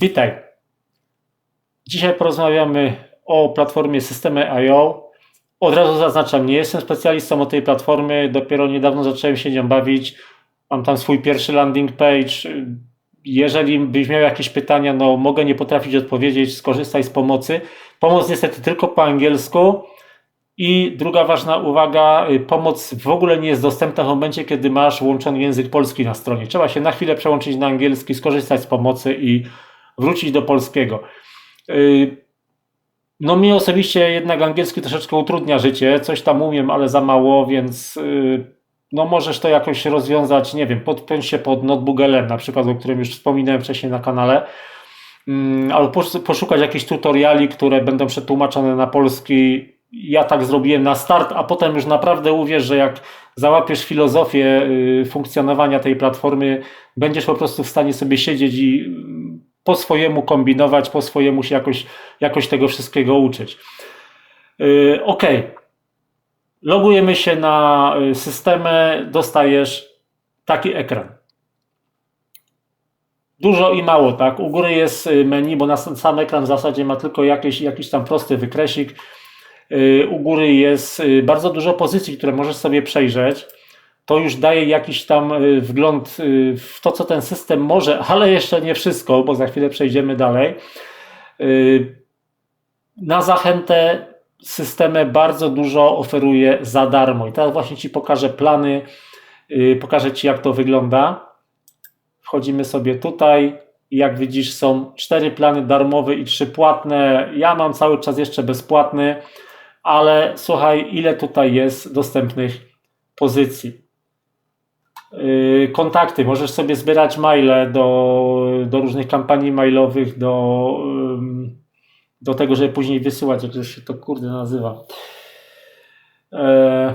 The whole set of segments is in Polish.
Witaj. Dzisiaj porozmawiamy o platformie Systemy.io. Od razu zaznaczam, nie jestem specjalistą od tej platformy, dopiero niedawno zacząłem się nią bawić. Mam tam swój pierwszy landing page. Jeżeli byś miał jakieś pytania, no mogę nie potrafić odpowiedzieć, skorzystaj z pomocy. Pomoc niestety tylko po angielsku. I druga ważna uwaga, y, pomoc w ogóle nie jest dostępna w momencie, kiedy masz włączony język polski na stronie. Trzeba się na chwilę przełączyć na angielski, skorzystać z pomocy i wrócić do polskiego. Y, no mi osobiście jednak angielski troszeczkę utrudnia życie, coś tam umiem, ale za mało, więc y, no możesz to jakoś rozwiązać, nie wiem, podpiąć się pod notebook LM, na przykład, o którym już wspominałem wcześniej na kanale, mm, albo poszukać jakichś tutoriali, które będą przetłumaczone na polski. Ja tak zrobiłem na start, a potem już naprawdę uwierz, że jak załapiesz filozofię y, funkcjonowania tej platformy, będziesz po prostu w stanie sobie siedzieć i po swojemu kombinować, po swojemu się jakoś, jakoś tego wszystkiego uczyć. Yy, ok. Logujemy się na y, systemę, dostajesz taki ekran. Dużo i mało, tak? U góry jest y, menu, bo na sam ekran w zasadzie ma tylko jakiś, jakiś tam prosty wykresik. U góry jest y, bardzo dużo pozycji, które możesz sobie przejrzeć to już daje jakiś tam y, wgląd y, w to, co ten system może, ale jeszcze nie wszystko, bo za chwilę przejdziemy dalej. Y, na zachętę systemę bardzo dużo oferuje za darmo. I teraz właśnie Ci pokażę plany, pokażę Ci, jak to wygląda. Wchodzimy sobie tutaj. Jak widzisz, są cztery plany darmowe i trzy płatne. Ja mam cały czas jeszcze bezpłatny, ale słuchaj, ile tutaj jest dostępnych pozycji. Y, kontakty. Możesz sobie zbierać maile do, do różnych kampanii mailowych, do, do tego, żeby później wysyłać, jak się to kurde nazywa. E,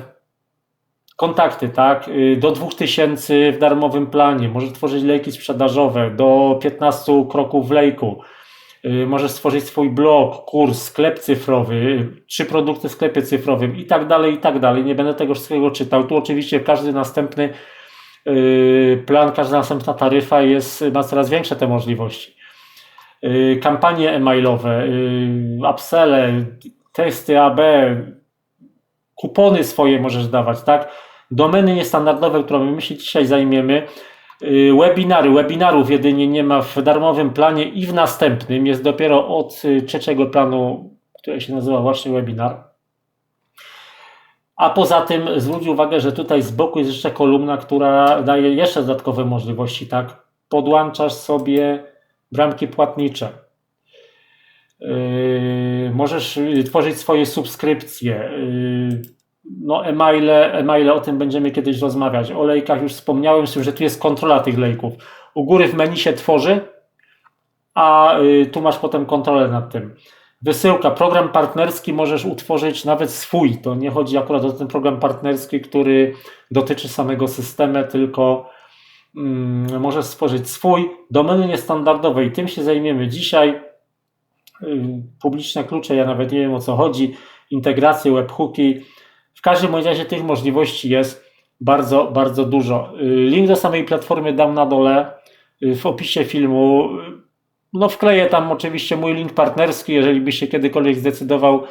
kontakty, tak? Y, do 2000 w darmowym planie. Możesz tworzyć lejki sprzedażowe, do 15 kroków w lejku. Możesz stworzyć swój blog, kurs, sklep cyfrowy, trzy produkty w sklepie cyfrowym i tak dalej, i tak dalej. Nie będę tego wszystkiego czytał. Tu oczywiście każdy następny Yy, plan, każda następna taryfa jest, ma coraz większe te możliwości. Yy, kampanie e-mailowe, yy, upselle, testy AB, kupony swoje możesz dawać, tak? Domeny niestandardowe, którą my się dzisiaj zajmiemy, webinary. Webinarów jedynie nie ma w darmowym planie i w następnym. Jest dopiero od trzeciego planu, który się nazywa właśnie webinar. A poza tym zwróć uwagę, że tutaj z boku jest jeszcze kolumna, która daje jeszcze dodatkowe możliwości, tak? Podłączasz sobie bramki płatnicze. Yy, możesz tworzyć swoje subskrypcje. Yy, no, e-maile, e-maile, o tym będziemy kiedyś rozmawiać. O lejkach już wspomniałem, że tu jest kontrola tych lejków. U góry w menu się tworzy, a yy, tu masz potem kontrolę nad tym. Wysyłka, program partnerski możesz utworzyć nawet swój. To nie chodzi akurat o ten program partnerski, który dotyczy samego systemu, tylko mm, możesz stworzyć swój. Domeny niestandardowe i tym się zajmiemy dzisiaj. Y, publiczne klucze, ja nawet nie wiem o co chodzi. Integracje, webhooki. W każdym razie tych możliwości jest bardzo, bardzo dużo. Y, link do samej platformy dam na dole y, w opisie filmu. No wkleję tam oczywiście mój link partnerski, jeżeli byś się kiedykolwiek zdecydował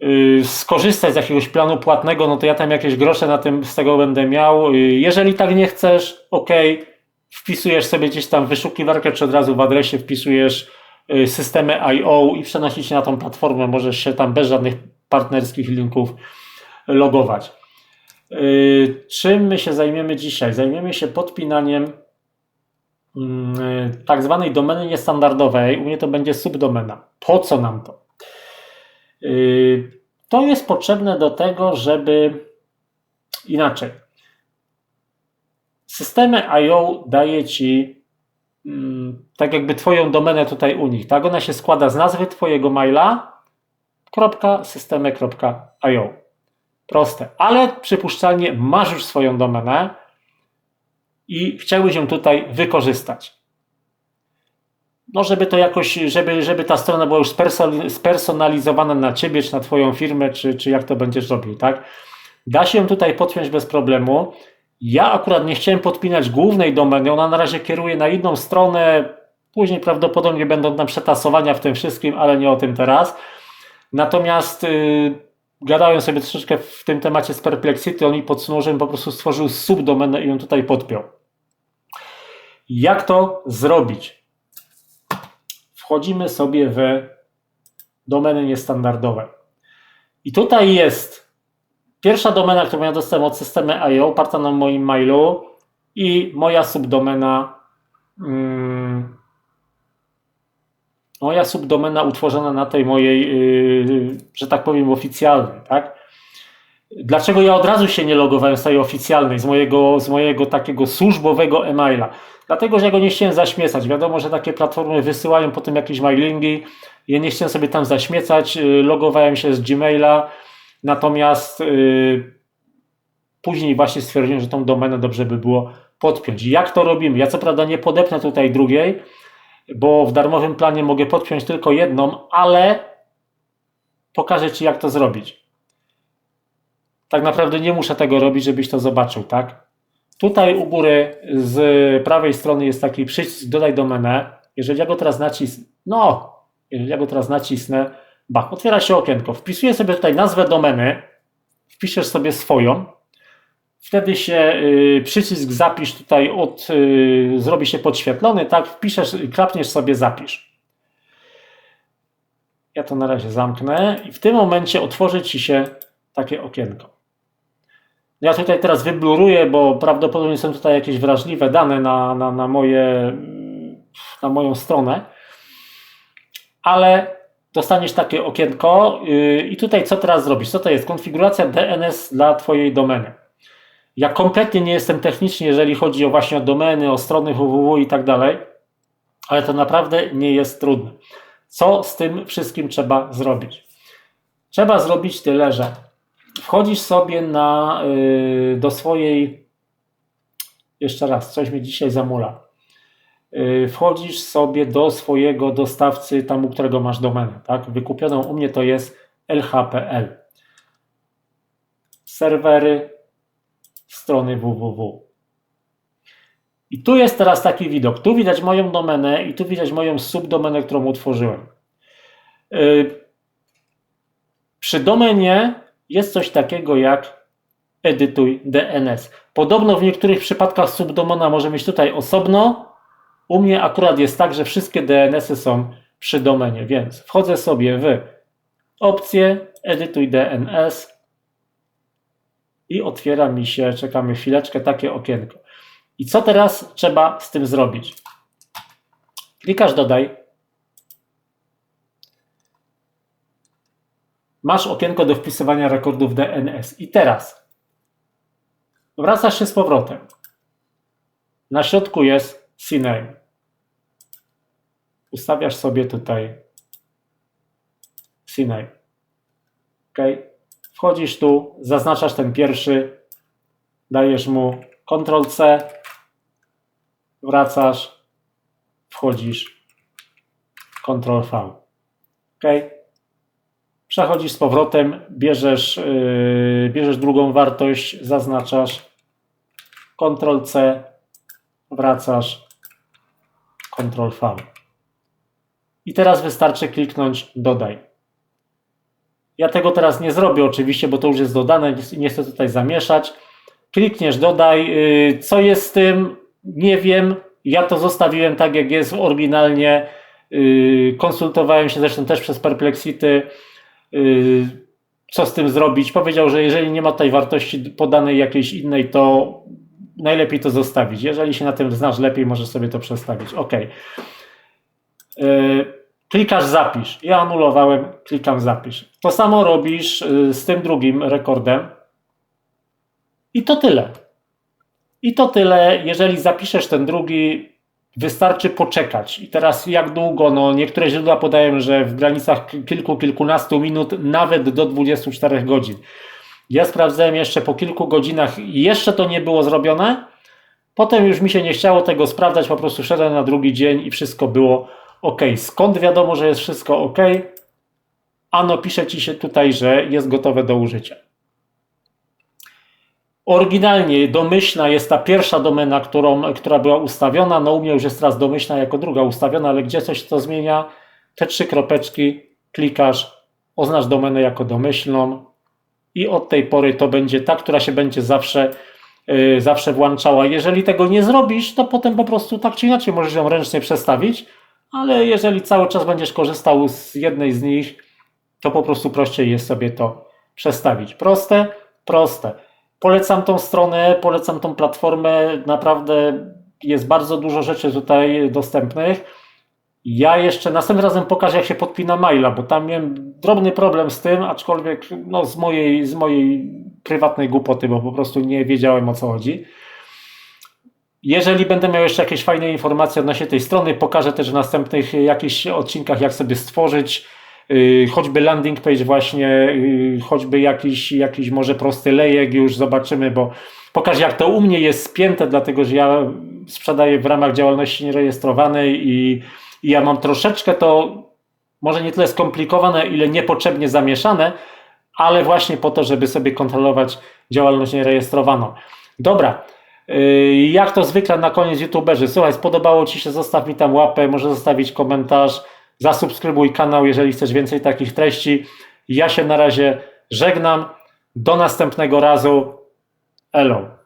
yy, skorzystać z jakiegoś planu płatnego, no to ja tam jakieś grosze na tym z tego będę miał. Yy, jeżeli tak nie chcesz, ok, wpisujesz sobie gdzieś tam wyszukiwarkę, czy od razu w adresie wpisujesz yy, systemy IO i przenosisz się na tą platformę, możesz się tam bez żadnych partnerskich linków logować. Czym my się zajmiemy dzisiaj? Zajmiemy się podpinaniem tak zwanej domeny niestandardowej, u mnie to będzie subdomena. Po co nam to? Y, to jest potrzebne do tego, żeby inaczej. Systemy IO daje Ci mm, tak jakby Twoją domenę tutaj u nich. Tak? Ona się składa z nazwy Twojego maila systemy.io. Proste, ale przypuszczalnie masz już swoją domenę, i chciałbyś ją tutaj wykorzystać. No, żeby to jakoś, żeby, żeby ta strona była już spersonalizowana na ciebie, czy na twoją firmę, czy, czy jak to będziesz robił, tak? Da się tutaj podpiąć bez problemu. Ja akurat nie chciałem podpinać głównej domeny, ona na razie kieruje na inną stronę. Później prawdopodobnie będą tam przetasowania w tym wszystkim, ale nie o tym teraz. Natomiast yy, gadałem sobie troszeczkę w tym temacie z Perplexity, on mi podsunął, żebym po prostu stworzył subdomenę i ją tutaj podpiął. Jak to zrobić? Wchodzimy sobie w domeny niestandardowe. I tutaj jest pierwsza domena, którą ja dostałem od systemu IO, oparta na moim mailu i moja subdomena hmm, moja subdomena utworzona na tej mojej, yy, że tak powiem, oficjalnej, tak? Dlaczego ja od razu się nie logowałem z tej oficjalnej, z mojego, z mojego takiego służbowego e-maila? Dlatego, że ja go nie chciałem zaśmiecać. Wiadomo, że takie platformy wysyłają potem jakieś mailingi. Ja nie chciałem sobie tam zaśmiecać. Y, logowałem się z Gmaila. Natomiast yy, później właśnie stwierdziłem, że tą domenę dobrze by było podpiąć. Jak to robimy? Ja co prawda nie podepnę tutaj drugiej, bo w darmowym planie mogę podpiąć tylko jedną, ale pokażę Ci, jak to zrobić. Tak naprawdę nie muszę tego robić, żebyś to zobaczył, tak? Tutaj u góry z prawej strony jest taki przycisk dodaj domenę. Jeżeli ja go teraz nacisnę, no, jeżeli ja go teraz nacisnę, bach, otwiera się okienko. Wpisuję sobie tutaj nazwę domeny, wpiszesz sobie swoją, wtedy się y, przycisk zapisz tutaj od, y, zrobi się podświetlony, tak, wpiszesz, klapniesz sobie zapisz. Ja to na razie zamknę i w tym momencie otworzy Ci się takie okienko. Ja tutaj teraz wybluruję, bo prawdopodobnie są tutaj jakieś wrażliwe dane na, na, na, moje, na moją stronę, ale dostaniesz takie okienko yy, i tutaj co teraz zrobisz? Co to jest? Konfiguracja DNS dla Twojej domeny. Ja kompletnie nie jestem techniczny, jeżeli chodzi o właśnie o domeny, o strony www i tak dalej, ale to naprawdę nie jest trudne. Co z tym wszystkim trzeba zrobić? Trzeba zrobić tyle, że wchodzisz sobie na, y, do swojej, jeszcze raz, coś mi dzisiaj zamula. Y, wchodzisz sobie do swojego dostawcy, tam u którego masz domenę, tak? Wykupioną u mnie to jest LHPL. Serwery, strony www. I tu jest teraz taki widok. Tu widać moją domenę i tu widać moją subdomenę, którą utworzyłem. Y, przy domenie jest coś takiego jak edytuj DNS. Podobno w niektórych przypadkach subdomena może mieć tutaj osobno. U mnie akurat jest tak, że wszystkie DNSy są przy domenie, więc wchodzę sobie w opcję edytuj DNS i otwiera mi się, czekamy chwileczkę, takie okienko. I co teraz trzeba z tym zrobić? Klikasz dodaj, masz okienko do wpisywania rekordów DNS. I teraz wracasz się z powrotem. Na środku jest CNAME. Ustawiasz sobie tutaj CNAME. OK. Wchodzisz tu, zaznaczasz ten pierwszy, dajesz mu Ctrl-C, wracasz, wchodzisz, Ctrl-V. OK przechodzisz z powrotem, bierzesz, yy, bierzesz drugą wartość, zaznaczasz, Ctrl-C, wracasz, Ctrl-V. I teraz wystarczy kliknąć dodaj. Ja tego teraz nie zrobię oczywiście, bo to już jest dodane, nie chcę tutaj zamieszać. Klikniesz dodaj. Yy, co jest z tym? Nie wiem. Ja to zostawiłem tak, jak jest oryginalnie. Yy, konsultowałem się zresztą też przez Perplexity co z tym zrobić. Powiedział, że jeżeli nie ma tej wartości podanej jakiejś innej, to najlepiej to zostawić. Jeżeli się na tym znasz lepiej, możesz sobie to przestawić. OK. Klikasz zapisz. Ja anulowałem, klikam zapisz. To samo robisz y, z tym drugim rekordem. I to tyle. I to tyle. Jeżeli zapiszesz ten drugi, Wystarczy poczekać. I teraz jak długo? No, niektóre źródła podają, że w granicach kilku, kilkunastu minut, nawet do 24 godzin. Ja sprawdzałem jeszcze po kilku godzinach i jeszcze to nie było zrobione. Potem już mi się nie chciało tego sprawdzać, po prostu szedłem na drugi dzień i wszystko było ok. Skąd wiadomo, że jest wszystko ok? Ano pisze ci się tutaj, że jest gotowe do użycia. Oryginalnie domyślna jest ta pierwsza domena, którą, która była ustawiona. No u mnie już jest teraz domyślna jako druga ustawiona, ale gdzie coś to zmienia, te trzy kropeczki klikasz, oznacz domenę jako domyślną i od tej pory to będzie ta, która się będzie zawsze, yy, zawsze włączała. Jeżeli tego nie zrobisz, to potem po prostu tak czy inaczej możesz ją ręcznie przestawić, ale jeżeli cały czas będziesz korzystał z jednej z nich, to po prostu prościej jest sobie to przestawić. Proste, proste. Polecam tą stronę, polecam tą platformę. Naprawdę jest bardzo dużo rzeczy tutaj dostępnych. Ja jeszcze następnym razem pokażę, jak się podpina maila, bo tam miałem drobny problem z tym, aczkolwiek no, z, mojej, z mojej prywatnej głupoty, bo po prostu nie wiedziałem o co chodzi. Jeżeli będę miał jeszcze jakieś fajne informacje odnośnie tej strony, pokażę też w następnych jakichś odcinkach, jak sobie stworzyć choćby landing page właśnie, yy, choćby jakiś, jakiś może prosty lejek już zobaczymy, bo pokażę jak to u mnie jest spięte, dlatego że ja sprzedaję w ramach działalności nierejestrowanej i, i ja mam troszeczkę to może nie tyle skomplikowane, ile niepotrzebnie zamieszane, ale właśnie po to, żeby sobie kontrolować działalność nierejestrowaną. Dobra, Yy, jak to zwykle na koniec youtuberzy, słuchaj, spodobało Ci się, zostaw mi tam łapę, może zostawić komentarz, zasubskrybuj kanał, jeżeli chcesz więcej takich treści. Ja się na razie żegnam, do następnego razu, elo.